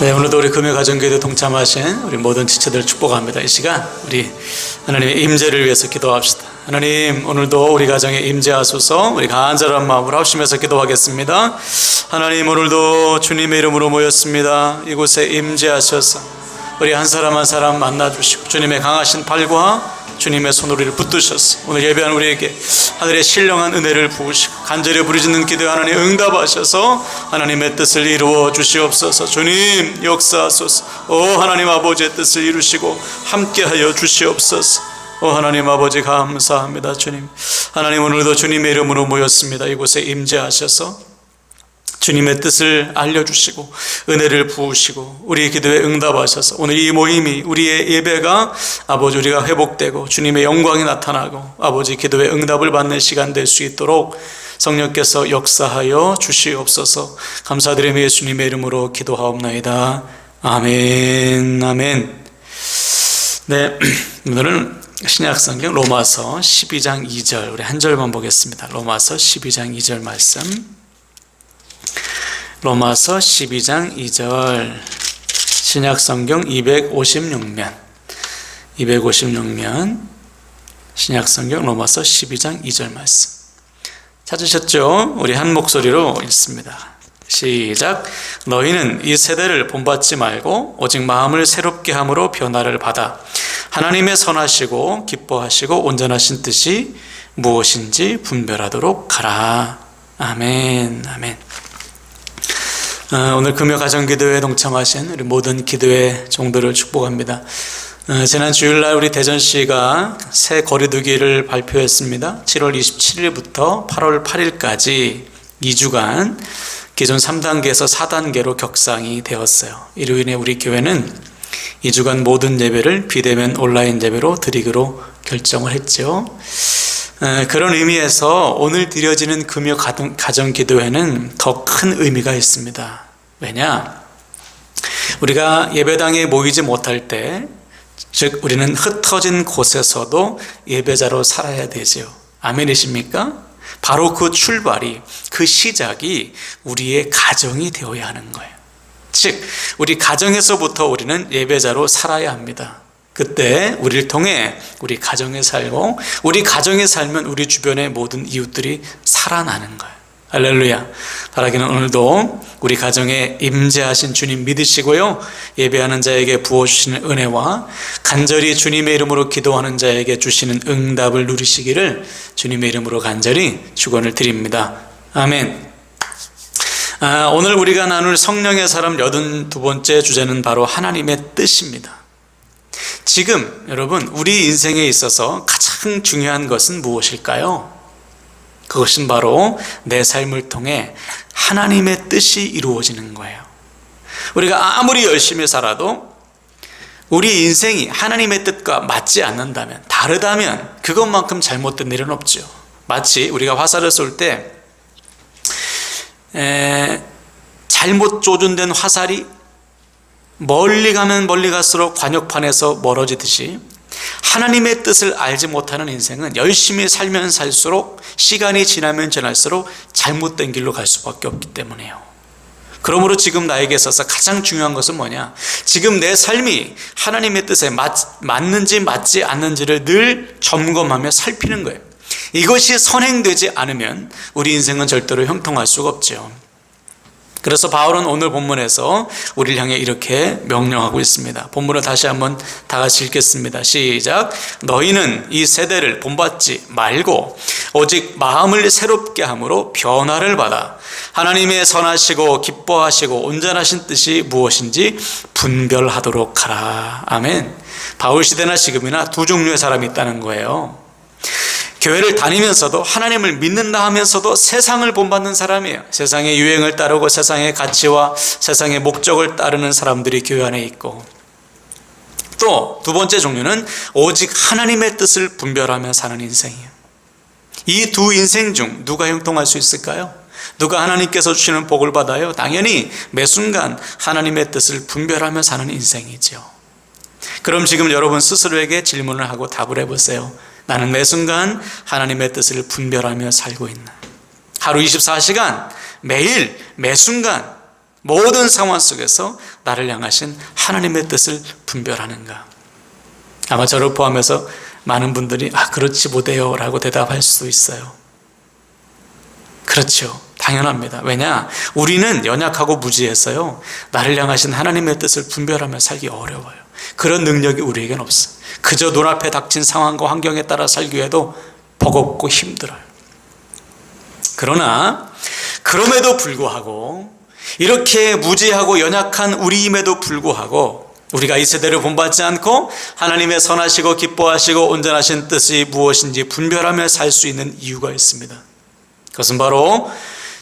네, 오늘도 우리 금요 가정교회도 동참하신 우리 모든 지체들 축복합니다. 이 시간 우리 하나님의 임재를 위해서 기도합시다. 하나님 오늘도 우리 가정에 임재하소서 우리 간절한 마음으로 합심해서 기도하겠습니다. 하나님 오늘도 주님의 이름으로 모였습니다. 이곳에 임재하셔서 우리 한 사람 한 사람 만나 주시고 주님의 강하신 팔과 주님의 손 우리를 붙드셨어. 오늘 예배한 우리에게 하늘의 신령한 은혜를 부으시고 간절히 부르짖는 기도에 하나님 응답하셔서 하나님의 뜻을 이루어 주시옵소서. 주님 역사하소서. 오 하나님 아버지의 뜻을 이루시고 함께하여 주시옵소서. 오 하나님 아버지 감사합니다 주님. 하나님 오늘도 주님의 이름으로 모였습니다. 이곳에 임재하셔서 주님의 뜻을 알려주시고 은혜를 부으시고 우리의 기도에 응답하셔서 오늘 이 모임이 우리의 예배가 아버지 우리가 회복되고 주님의 영광이 나타나고 아버지 기도에 응답을 받는 시간 될 수 있도록 성령께서 역사하여 주시옵소서. 감사드리며 예수님의 이름으로 기도하옵나이다. 아멘. 아멘. 네 오늘은 신약성경 로마서 12장 2절 우리 한 절만 보겠습니다. 로마서 12장 2절 말씀 로마서 12장 2절 신약성경 256면 256면 신약성경 로마서 12장 2절 말씀 찾으셨죠? 우리 한 목소리로 읽습니다. 시작 너희는 이 세대를 본받지 말고 오직 마음을 새롭게 함으로 변화를 받아 하나님의 선하시고 기뻐하시고 온전하신 뜻이 무엇인지 분별하도록 하라. 아멘. 아멘. 어, 오늘 금요 가정기도회에 동참하신 우리 모든 기도회 종들을 축복합니다. 어, 지난 주일날 우리 대전시가 새 거리두기를 발표했습니다. 7월 27일부터 8월 8일까지 2주간 기존 3단계에서 4단계로 격상이 되었어요. 이로 인해 우리 교회는 2주간 모든 예배를 비대면 온라인 예배로 드리기로 결정을 했죠. 어, 그런 의미에서 오늘 드려지는 금요 가정 기도회는 더 큰 의미가 있습니다. 왜냐? 우리가 예배당에 모이지 못할 때, 즉, 우리는 흩어진 곳에서도 예배자로 살아야 되죠. 아멘이십니까? 바로 그 출발이, 그 시작이 우리의 가정이 되어야 하는 거예요. 즉, 우리 가정에서부터 우리는 예배자로 살아야 합니다. 그때 우리를 통해 우리 가정에 살고 우리 가정에 살면 우리 주변의 모든 이웃들이 살아나는 거예요. 할렐루야. 바라기는 오늘도 우리 가정에 임재하신 주님 믿으시고요. 예배하는 자에게 부어주시는 은혜와 간절히 주님의 이름으로 기도하는 자에게 주시는 응답을 누리시기를 주님의 이름으로 간절히 축원을 드립니다. 아멘. 아, 오늘 우리가 나눌 성령의 사람 여든 두 번째 주제는 바로 하나님의 뜻입니다. 지금 여러분 우리 인생에 있어서 가장 중요한 것은 무엇일까요? 그것은 바로 내 삶을 통해 하나님의 뜻이 이루어지는 거예요. 우리가 아무리 열심히 살아도 우리 인생이 하나님의 뜻과 맞지 않는다면, 다르다면 그것만큼 잘못된 일은 없죠. 마치 우리가 화살을 쏠 때, 잘못 조준된 화살이 멀리 가면 멀리 갈수록 관역판에서 멀어지듯이 하나님의 뜻을 알지 못하는 인생은 열심히 살면 살수록 시간이 지나면 지날수록 잘못된 길로 갈 수밖에 없기 때문에요. 그러므로 지금 나에게 있어서 가장 중요한 것은 뭐냐? 지금 내 삶이 하나님의 뜻에 맞, 맞는지 맞지 않는지를 늘 점검하며 살피는 거예요. 이것이 선행되지 않으면 우리 인생은 절대로 형통할 수가 없죠. 그래서 바울은 오늘 본문에서 우리를 향해 이렇게 명령하고 있습니다. 본문을 다시 한번 다 같이 읽겠습니다. 시작. 너희는 이 세대를 본받지 말고 오직 마음을 새롭게 함으로 변화를 받아 하나님의 선하시고 기뻐하시고 온전하신 뜻이 무엇인지 분별하도록 하라. 아멘. 바울 시대나 지금이나 두 종류의 사람이 있다는 거예요. 교회를 다니면서도 하나님을 믿는다 하면서도 세상을 본받는 사람이에요. 세상의 유행을 따르고 세상의 가치와 세상의 목적을 따르는 사람들이 교회 안에 있고 또 두 번째 종류는 오직 하나님의 뜻을 분별하며 사는 인생이에요. 이 두 인생 중 누가 형통할 수 있을까요? 누가 하나님께서 주시는 복을 받아요? 당연히 매 순간 하나님의 뜻을 분별하며 사는 인생이죠. 그럼 지금 여러분 스스로에게 질문을 하고 답을 해보세요. 나는 매 순간 하나님의 뜻을 분별하며 살고 있나? 하루 24시간 매일 매 순간 모든 상황 속에서 나를 향하신 하나님의 뜻을 분별하는가? 아마 저를 포함해서 많은 분들이 아 그렇지 못해요 라고 대답할 수도 있어요. 그렇죠. 당연합니다. 왜냐? 우리는 연약하고 무지해서요. 나를 향하신 하나님의 뜻을 분별하며 살기 어려워요. 그런 능력이 우리에겐 없어. 그저 눈앞에 닥친 상황과 환경에 따라 살기 위해도 버겁고 힘들어요. 그러나 그럼에도 불구하고 이렇게 무지하고 연약한 우리임에도 불구하고 우리가 이 세대를 본받지 않고 하나님의 선하시고 기뻐하시고 온전하신 뜻이 무엇인지 분별하며 살 수 있는 이유가 있습니다. 그것은 바로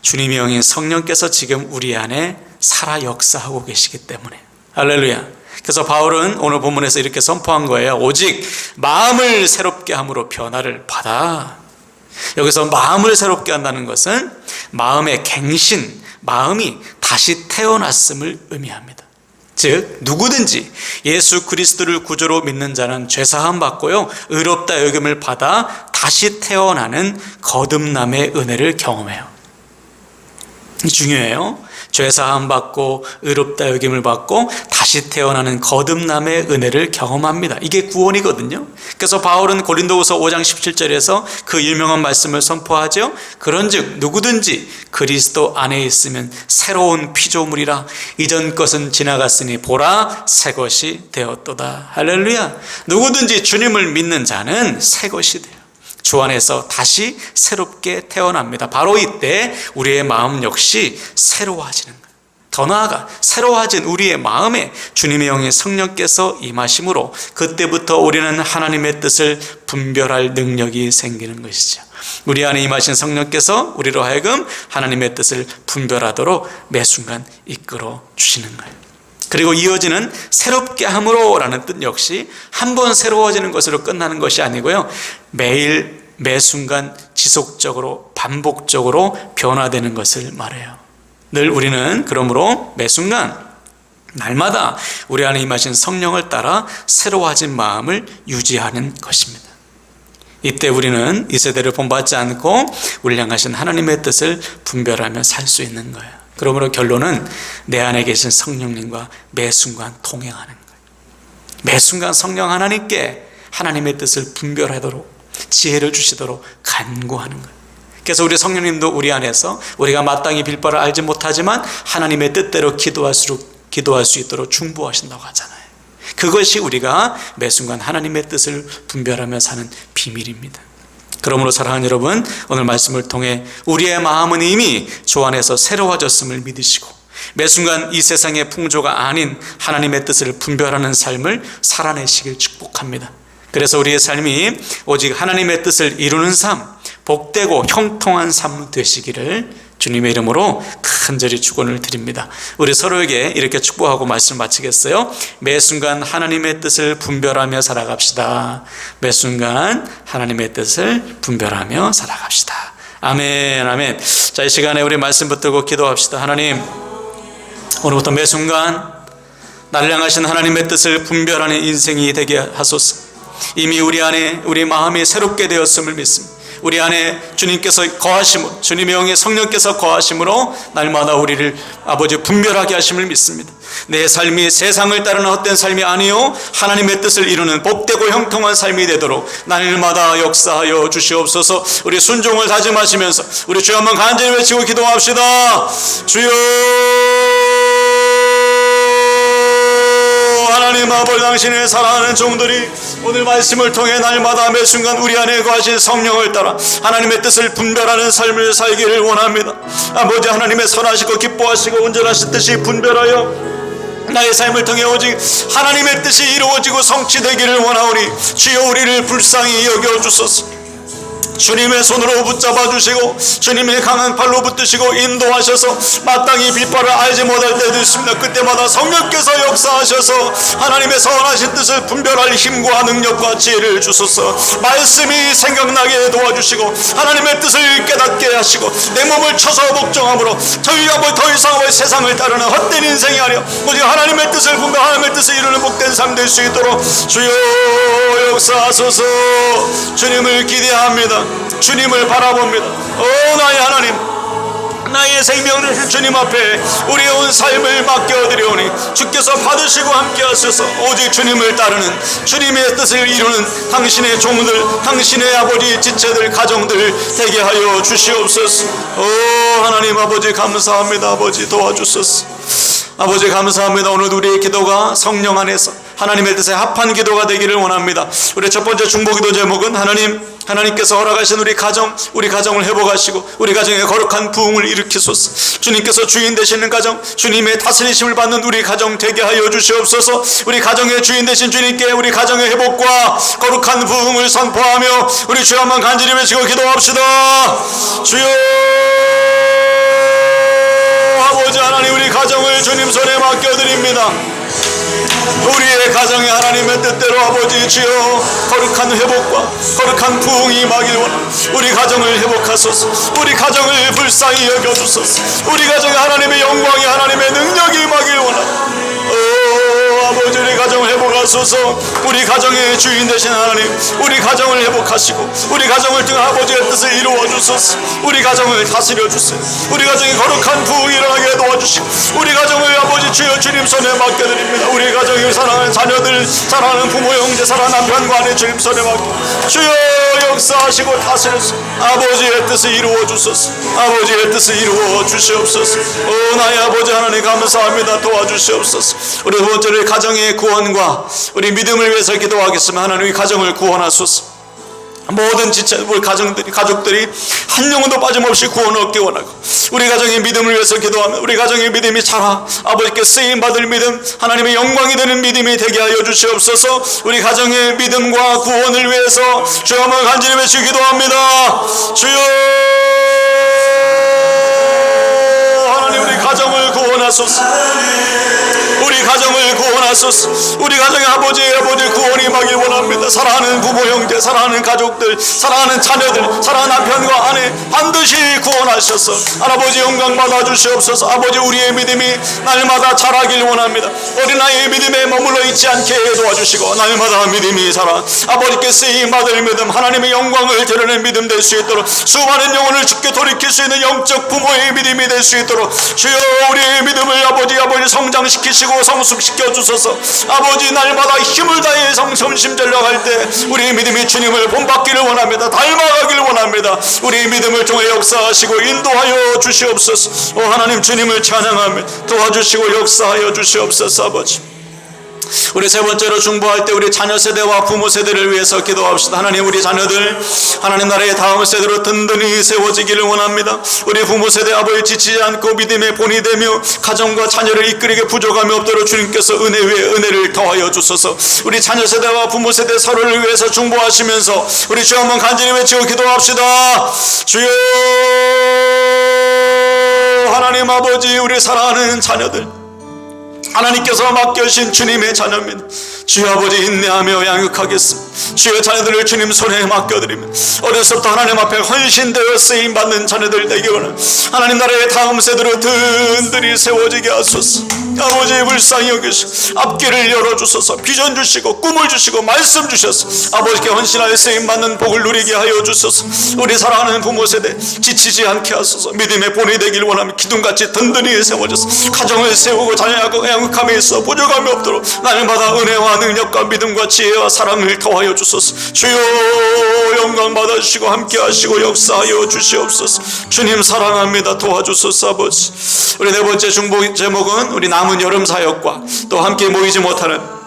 주님의 영인 성령께서 지금 우리 안에 살아 역사하고 계시기 때문에 할렐루야. 그래서 바울은 오늘 본문에서 이렇게 선포한 거예요. 오직 마음을 새롭게 함으로 변화를 받아. 여기서 마음을 새롭게 한다는 것은 마음의 갱신, 마음이 다시 태어났음을 의미합니다. 즉 누구든지 예수 그리스도를 구주로 믿는 자는 죄 사함 받고요 의롭다 여김을 받아 다시 태어나는 거듭남의 은혜를 경험해요. 이 중요해요. 죄사함 받고 의롭다 여김을 받고 다시 태어나는 거듭남의 은혜를 경험합니다. 이게 구원이거든요. 그래서 바울은 고린도후서 5장 17절에서 그 유명한 말씀을 선포하죠. 그런즉 누구든지 그리스도 안에 있으면 새로운 피조물이라 이전 것은 지나갔으니 보라 새 것이 되었도다. 할렐루야. 누구든지 주님을 믿는 자는 새 것이 돼요. 주 안에서 다시 새롭게 태어납니다. 바로 이때 우리의 마음 역시 새로워지는 거예요. 더 나아가 새로워진 우리의 마음에 주님의 영의 성령께서 임하심으로 그때부터 우리는 하나님의 뜻을 분별할 능력이 생기는 것이죠. 우리 안에 임하신 성령께서 우리로 하여금 하나님의 뜻을 분별하도록 매 순간 이끌어 주시는 거예요. 그리고 이어지는 새롭게 함으로라는 뜻 역시 한 번 새로워지는 것으로 끝나는 것이 아니고요. 매일 매 순간 지속적으로 반복적으로 변화되는 것을 말해요. 늘 우리는 그러므로 매 순간 날마다 우리 안에 임하신 성령을 따라 새로워진 마음을 유지하는 것입니다. 이때 우리는 이 세대를 본받지 않고 향하신 하나님의 뜻을 분별하며 살 수 있는 거예요. 그러므로 결론은 내 안에 계신 성령님과 매 순간 동행하는 거예요. 매 순간 성령 하나님께 하나님의 뜻을 분별하도록 지혜를 주시도록 간구하는 거예요. 그래서 우리 성령님도 우리 안에서 우리가 마땅히 빌 바를 알지 못하지만 하나님의 뜻대로 기도할수록 기도할 수 있도록 중보하신다고 하잖아요. 그것이 우리가 매 순간 하나님의 뜻을 분별하며 사는 비밀입니다. 그러므로 사랑하는 여러분, 오늘 말씀을 통해 우리의 마음은 이미 주 안에서 새로워졌음을 믿으시고 매 순간 이 세상의 풍조가 아닌 하나님의 뜻을 분별하는 삶을 살아내시길 축복합니다. 그래서 우리의 삶이 오직 하나님의 뜻을 이루는 삶, 복되고 형통한 삶 되시기를 주님의 이름으로 간절히 축원을 드립니다. 우리 서로에게 이렇게 축복하고 말씀 마치겠어요. 매 순간 하나님의 뜻을 분별하며 살아갑시다. 매 순간 하나님의 뜻을 분별하며 살아갑시다. 아멘, 아멘. 자, 이 시간에 우리 말씀 붙들고 기도합시다. 하나님, 오늘부터 매 순간 향하신 하나님의 뜻을 분별하는 인생이 되게 하소서. 이미 우리 안에 우리 마음이 새롭게 되었음을 믿습니다. 우리 안에 주님께서 거하심으로 주님의 영의 성령께서 거하심으로 날마다 우리를 아버지 분별하게 하심을 믿습니다. 내 삶이 세상을 따르는 헛된 삶이 아니요 하나님의 뜻을 이루는 복되고 형통한 삶이 되도록 날마다 역사하여 주시옵소서. 우리 순종을 다짐하시면서 우리 주여 한번 간절히 외치고 기도합시다. 주여 하나님 아버지 당신의 사랑하는 종들이 오늘 말씀을 통해 날마다 매 순간 우리 안에 거하신 성령을 따라 하나님의 뜻을 분별하는 삶을 살기를 원합니다. 아버지 하나님의 선하시고 기뻐하시고 온전하신 뜻이 분별하여 나의 삶을 통해 오직 하나님의 뜻이 이루어지고 성취되기를 원하오니 주여 우리를 불쌍히 여겨 주소서. 주님의 손으로 붙잡아 주시고 주님의 강한 팔로 붙드시고 인도하셔서 마땅히 빛발을 알지 못할 때도 있습니다. 그때마다 성령께서 역사하셔서 하나님의 선하신 뜻을 분별할 힘과 능력과 지혜를 주소서. 말씀이 생각나게 도와주시고 하나님의 뜻을 깨닫게 하시고 내 몸을 쳐서 복종함으로 저희가 뭐더 이상 뭐 세상을 따르는 헛된 인생이 아니요 오직 하나님의 뜻을 분별 하나님의 뜻을 이루는 복된 삶 될 수 있도록 주여 역사하소서. 주님을 기대합니다 주님을 바라봅니다. 오 나의 하나님 나의 생명을 주님 앞에 우리의 온 삶을 맡겨드리오니 주께서 받으시고 함께하셔서. 오직 주님을 따르는 주님의 뜻을 이루는 당신의 종들 당신의 아버지 지체들 가정들 되게 하여 주시옵소서. 오 하나님 아버지 감사합니다. 아버지 도와주소서. 아버지 감사합니다. 오늘 우리의 기도가 성령 안에서 하나님의 뜻에 합한 기도가 되기를 원합니다. 우리 첫 번째 중보기도 제목은 하나님 하나님께서 허락하신 우리 가정 우리 가정을 회복하시고 우리 가정에 거룩한 부흥을 일으키소서. 주님께서 주인 되시는 가정 주님의 다스리심을 받는 우리 가정 되게 하여 주시옵소서. 우리 가정의 주인 되신 주님께 우리 가정의 회복과 거룩한 부흥을 선포하며 우리 주여 한번 간절히 외치고 기도합시다. 주여 아버지 하나님 우리 가정을 주님 손에 맡겨드립니다 우리의 가정에 하나님의 뜻대로 아버지 주여 거룩한 회복과 거룩한 부흥이 임하길 원합니다. 우리 가정을 회복하소서. 우리 가정을 불쌍히 여겨주소서. 우리 가정에 하나님의 영광이 하나님의 능력이 임하길 원합니다. 오 아버지 우리 가정을 회복하소서 우리 가정의 주인 되신 하나님 우리 가정을 회복하시고 우리 가정을 통해 아버지의 뜻을 이루어 주소서. 우리 가정을 다스려 주세요. 우리 가정에 거룩한 부흥이 일어나게 도와주시고 우리 가정을 아버지 주여 주님 손에 맡겨드립니다. 우리 가정에 사랑하는 자녀들 사랑하는 부모 형제 사랑하는 남편과 아내 주님 손에 맡겨. 주여 역사하시고 다스려서 아버지의 뜻을 이루어 주소서. 아버지의 뜻을 이루어 주시옵소서. 오 나의 아버지 하나님 감사합니다. 도와주시옵소서. 우리 두 번째로 가정의 구원과 우리 믿음을 위해서 기도하겠습니다. 하나님 이 가정을 구원하소서. 모든 지체 우리 가정들이 가족들이 한 영혼도 빠짐없이 구원 얻기 원하고 우리 가정의 믿음을 위해서 기도하며 우리 가정의 믿음이 자라 아버지께 쓰임 받을 믿음 하나님의 영광이 되는 믿음이 되게 하여 주시옵소서. 우리 가정의 믿음과 구원을 위해서 한번 간절히 외치 기도합니다. 주여! 하나님 우리 가정을 구원하소서. 우리 가정을 구원하소서. 우리 가정의 아버지 아버지 구원이 임하길 원합니다. 사랑하는 부모 형제 사랑하는 가족들 사랑하는 자녀들 사랑하는 남편과 아내 반드시 구원하셔서. 할아버지 영광 받아 주시옵소서. 아버지 우리의 믿음이 날마다 자라길 원합니다. 어린아이의 믿음에 머물러 있지 않게 도와주시고 날마다 믿음이 자라. 아버지께 쓰임 받을 믿음 하나님의 영광을 드러낸 믿음 될 수 있도록 수많은 영혼을 죽게 돌이킬 수 있는 영적 부모의 믿음이 될 수 있도록 주여 우리의 믿음 을 아버지 아버지 성장시키시고 성숙시켜 주소서. 아버지 날마다 힘을 다해 성সম심 전력 할 때 우리의 믿음이 주님을 본받기를 원합니다. 닮아가기를 원합니다. 우리의 믿음을 통해 역사하시고 인도하여 주시옵소서. 오 하나님 주님을 찬양하며 도와주시고 역사하여 주시옵소서 아버지 우리 세 번째로 중보할 때 우리 자녀 세대와 부모 세대를 위해서 기도합시다. 하나님 우리 자녀들 하나님 나라의 다음 세대로 든든히 세워지기를 원합니다. 우리 부모 세대 아버지 지치지 않고 믿음의 본이 되며 가정과 자녀를 이끌게 부족함이 없도록 주님께서 은혜 위에 은혜를 더하여 주소서. 우리 자녀 세대와 부모 세대 서로를 위해서 중보하시면서 우리 주 한번 간절히 외치고 기도합시다. 주여 하나님 아버지 우리 사랑하는 자녀들 하나님께서 맡겨주신 주님의 자녀입니다. 주여 아버지 인내하며 양육하겠습니다. 주여 자녀들을 주님 손에 맡겨드립니다. 어려서부터 하나님 앞에 헌신되어 쓰임 받는 자녀들 되기 원하 하나님 나라의 다음 세대로 든든히 세워지게 하소서. 아버지 불쌍히 여기시고 앞길을 열어주소서 비전 주시고 꿈을 주시고 말씀 주셔서 아버지께 헌신하여 쓰임 받는 복을 누리게 하여 주소서. 우리 사랑하는 부모 세대 지치지 않게 하소서. 믿음의 본이 되길 원하며 기둥같이 든든히 세워져서 가정을 세우고 자녀하고 양육함에 있어 부족함이 없도록 날마다 은혜와 능력과 믿음과 지혜와 사랑을 더하여 주소서. 주여 영광 받아주시고 함께 하시고 역사하여 주시옵소서. 주님 사랑합니다. 도와주소서 아버지. 우리 네 번째 중보 제목은 우리 남은 여름 사역과 또 함께 모이지 못하는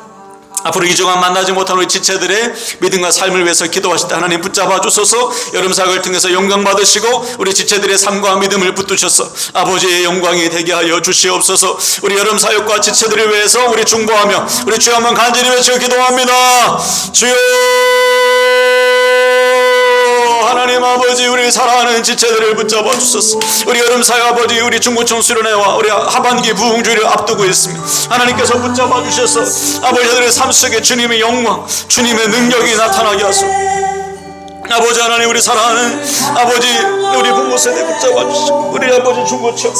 앞으로 이 주간 만나지 못한 우리 지체들의 믿음과 삶을 위해서 기도하실 때 하나님 붙잡아 주소서. 여름 사역을 통해서 영광 받으시고 우리 지체들의 삶과 믿음을 붙드셔서 아버지의 영광이 되게 하여 주시옵소서. 우리 여름 사역과 지체들을 위해서 우리 중보하며 우리 주여 한번 간절히 외쳐 기도합니다. 주여 하나님 아버지 우리 사랑하는 지체들을 붙잡아 주소서. 우리 여름 사역 아버지 우리 중고청 수련회와 우리 하반기 부흥주의를 앞두고 있습니다. 하나님께서 붙잡아 주셔서 아버지들의 삶 속에 주님의 영광 주님의 능력이 나타나게 하소서 아버지 하나님 우리 사랑하는 아버지 우리 부모 세대 붙잡아 주시고 우리 아버지 중고층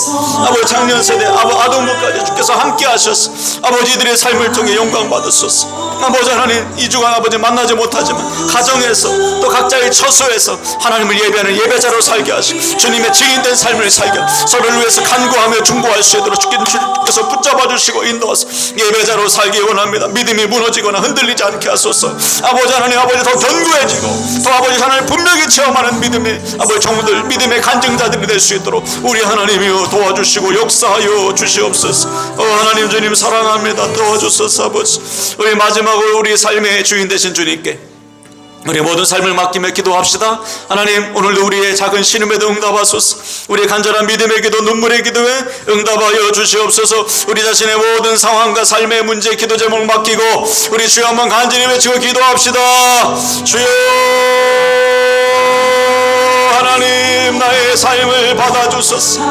아버지 작년 세대 아버 아동부까지 주께서 함께 하셔서 아버지들의 삶을 통해 영광 받으소서. 아버지 하나님 이 주간 아버지 만나지 못하지만 가정에서 또 각자의 처소에서 하나님을 예배하는 예배자로 살게 하시고 주님의 증인된 삶을 살게 서로를 위해서 간구하며 중보할 수 있도록 주께서 붙잡아 주시고 인도하서. 예배자로 살기 원합니다. 믿음이 무너지거나 흔들리지 않게 하소서. 아버지 하나님 아버지 더 견고해지고 더 아버지 하나님 분명히 체험하는 믿음의 아버지 종들 믿음의 간증자들이 될 수 있도록 우리 하나님이여 도와주시고 역사하여 주시옵소서. 어 하나님 주님 사랑합니다. 도와주소서 아버지. 우리 마지막으로 우리 삶의 주인 되신 주님께 우리 모든 삶을 맡기며 기도합시다. 하나님 오늘도 우리의 작은 신음에도 응답하소서. 우리의 간절한 믿음의 기도, 눈물의 기도에 응답하여 주시옵소서. 우리 자신의 모든 상황과 삶의 문제, 기도 제목 맡기고 우리 주여 한번 간절히 외치고 기도합시다. 주여 하나님 나의 삶을 받아주소서.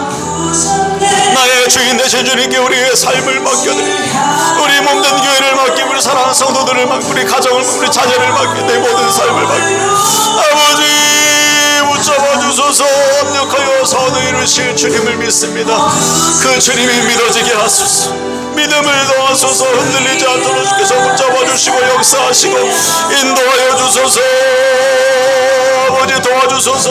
나의 주인 되신 주님께 우리의 삶을 맡겨드립니다. 우리 몸된 교회를 맡기고 우리 사랑하는 성도들을 맡기고 우리 가정을 맡기고 우리 자녀를 맡기고 내 모든 삶을 맡기고 아버지 붙잡아 주소서 합력하여 선을 이루실 주님을 믿습니다. 그 주님이 믿어지게 하소서. 믿음을 더하소서 흔들리지 않도록 주께서 붙잡아 주시고 역사하시고 인도하여 주소서 아버지 도와주소서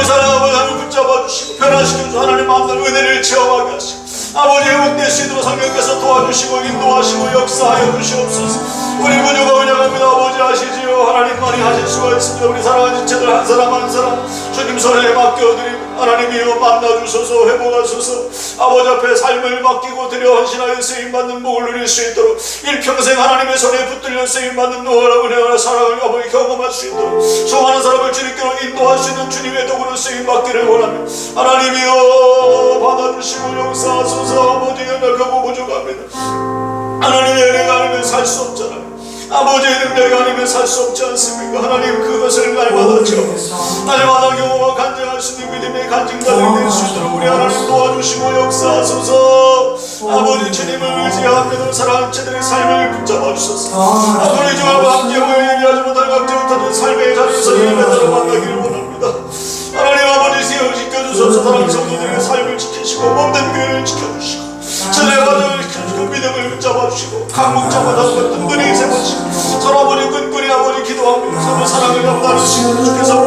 가능하십니까 아버지 사랑 아버지 하나님 붙잡아 주시고 변화시켜 주시고 하나님 마음날 은혜를 체험하게 하시고 아버지 회복될 수 있도록 성령께서 도와주시고 인도하시고 역사하여 주시옵소서. 우리 부족가 은영합니다. 아버지 아시지요? 하나님만이 하실 수가 있습니다. 우리 사랑하는 지체들 한 사람 한 사람 주님 손에 맡겨드립니다 하나님이여 만나주소서 회복하소서. 아버지 앞에 삶을 맡기고 드려 헌신하여 쓰임받는 복을 누릴 수 있도록 일평생 하나님의 손에 붙들려 쓰임받는 노하라 은혜와 사랑을 아버지 경험할 수 있도록 수많은 사람을 주님께로 인도할 수 있는 주님의 도구로 쓰임받기를 원하며 하나님이여 받아주시고 용서하소서. 아버지 연약하고 부족합니다. 하나님의 은혜가 아니면 살 수 없잖아요 아버지의 능력이 아니면 살 수 없지 않습니까? 하나님 그것을 채워 날마다 경험과 있는 믿음의 간증자들이 될수 있도록 우리 하나님 도와주시고 역사하소서. 아버지 주님을 의지하며 사랑하는 제들의 삶을 붙잡아 주소서. 아버지 주와 함께 모여 얘기하지 못할 각지 못하는 삶의 자리에서 예배자를 만나기를 원합니다. 하나님 아버지 지켜주소서. 사랑하는 성도들의 삶을 지키시고 몸된 교회를 지켜주시고 전에 가정을 지켜주고 믿음을 붙잡아주시고 강목자마다 든든히 세워주시고 서로 아버지 끈끈이 아버지 기도하며 서로 사랑을 나누시고 주께서